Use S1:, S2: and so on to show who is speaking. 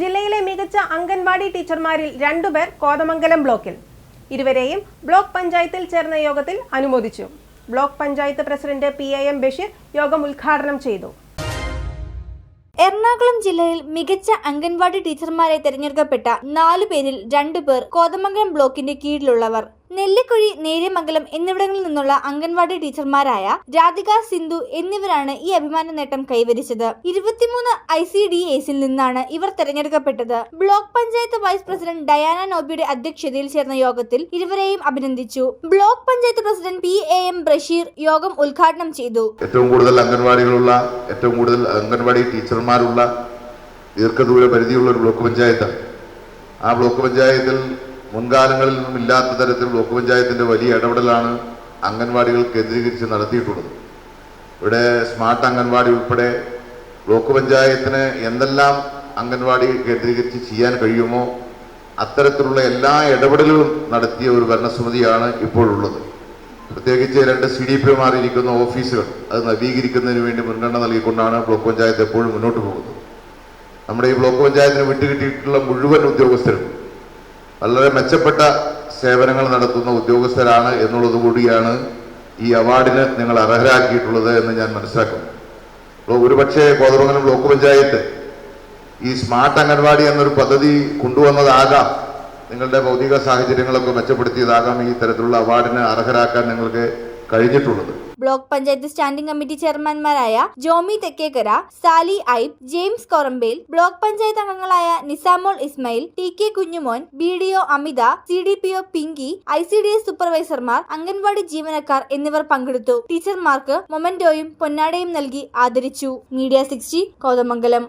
S1: ജില്ലയിലെ മികച്ച അംഗൻവാടി ടീച്ചർമാരിൽ രണ്ടുപേർ കോതമംഗലം ബ്ലോക്കിൽ. ഇരുവരെയും ബ്ലോക്ക് പഞ്ചായത്തിൽ ചേർന്ന യോഗത്തിൽ അനുമോദിച്ചു. Block panchayat president P A M Basheer യോഗം ഉദ്ഘാടനം ചെയ്തു.
S2: എറണാകുളം ജില്ലയിൽ മികച്ച അംഗൻവാടി ടീച്ചർമാരെ തെരഞ്ഞെടുക്കപ്പെട്ട നാലു പേരിൽ രണ്ടുപേർ കോതമംഗലം ബ്ലോക്കിന്റെ കീഴിലുള്ളവർ. നെല്ലിക്കുഴി നേര്യമംഗലം എന്നിവിടങ്ങളിൽ നിന്നുള്ള അംഗൻവാടി ടീച്ചർമാരായ രാധിക സിന്ധു എന്നിവരാണ് ഈ അഭിമാന നേട്ടം കൈവരിച്ചത്. ഇരുപത്തിമൂന്ന് ഐ സി ഡി എസിൽ നിന്നാണ് ഇവർ തെരഞ്ഞെടുക്കപ്പെട്ടത്. Block panchayat vice president Diana നോബിയുടെ അധ്യക്ഷതയിൽ ചേർന്ന യോഗത്തിൽ ഇരുവരെയും അഭിനന്ദിച്ചു. Block panchayat president P A M Basheer യോഗം ഉദ്ഘാടനം ചെയ്തു.
S3: ഏറ്റവും കൂടുതൽ അംഗൻവാടികളുള്ള ഏറ്റവും കൂടുതൽ അംഗൻവാടി ടീച്ചർമാരുള്ള ദീർഘദൂര പരിധിയുള്ള ഒരു ബ്ലോക്ക് പഞ്ചായത്ത് ആ ബ്ലോക്ക് പഞ്ചായത്തിൽ മുൻകാലങ്ങളിൽ നിന്നും ഇല്ലാത്ത തരത്തിൽ ബ്ലോക്ക് പഞ്ചായത്തിന്റെ വലിയ ഇടപെടലാണ് അംഗൻവാടികൾ കേന്ദ്രീകരിച്ച് നടത്തിയിട്ടുള്ളത്. ഇവിടെ സ്മാർട്ട് അംഗൻവാടി ഉൾപ്പെടെ ബ്ലോക്ക് പഞ്ചായത്തിന് എന്തെല്ലാം അംഗൻവാടി കേന്ദ്രീകരിച്ച് ചെയ്യാൻ കഴിയുമോ അത്തരത്തിലുള്ള എല്ലാ ഇടപെടലുകളും നടത്തിയ ഒരു ഭരണസമിതിയാണ് ഇപ്പോഴുള്ളത്. പ്രത്യേകിച്ച് രണ്ട് സി ഡി പി മാറിയിരിക്കുന്ന ഓഫീസുകൾ അത് നവീകരിക്കുന്നതിന് വേണ്ടി മുൻഗണന നൽകിക്കൊണ്ടാണ് ബ്ലോക്ക് പഞ്ചായത്ത് എപ്പോഴും മുന്നോട്ട് പോകുന്നത്. നമ്മുടെ ഈ ബ്ലോക്ക് പഞ്ചായത്തിന് വിട്ടുകിട്ടിയിട്ടുള്ള മുഴുവൻ ഉദ്യോഗസ്ഥരും വളരെ മെച്ചപ്പെട്ട സേവനങ്ങൾ നടത്തുന്ന ഉദ്യോഗസ്ഥരാണ് എന്നുള്ളത് കൂടിയാണ് ഈ അവാർഡിന് നിങ്ങൾ അർഹരാക്കിയിട്ടുള്ളത് എന്ന് ഞാൻ മനസ്സിലാക്കുന്നു. ഒരുപക്ഷെ കോതമംഗലം ബ്ലോക്ക് പഞ്ചായത്ത് ഈ സ്മാർട്ട് അംഗൻവാടി എന്നൊരു പദ്ധതി കൊണ്ടുവന്നതാകാം നിങ്ങളുടെ ഭൗതിക സാഹചര്യങ്ങളൊക്കെ മെച്ചപ്പെടുത്തിയതാകാം ഈ തരത്തിലുള്ള അവാർഡിന് അർഹരാക്കാൻ നിങ്ങൾക്ക് കഴിഞ്ഞിട്ടുള്ളത്.
S2: ബ്ലോക്ക് പഞ്ചായത്ത് സ്റ്റാൻഡിംഗ് കമ്മിറ്റി ചെയർമാൻമാരായ Jomy Thekkekkara Sally ഐബ് James Korambel block panchayat അംഗങ്ങളായ Nisamol Ismail T K Kunjumon B D O Amitha C D P O Pinky I C D S സൂപ്പർവൈസർമാർ anganwadi ജീവനക്കാർ എന്നിവർ പങ്കെടുത്തു. ടീച്ചർമാർക്ക് മൊമെന്റോയും പൊന്നാടയും നൽകി ആദരിച്ചു. Media sixty Kothamangalam.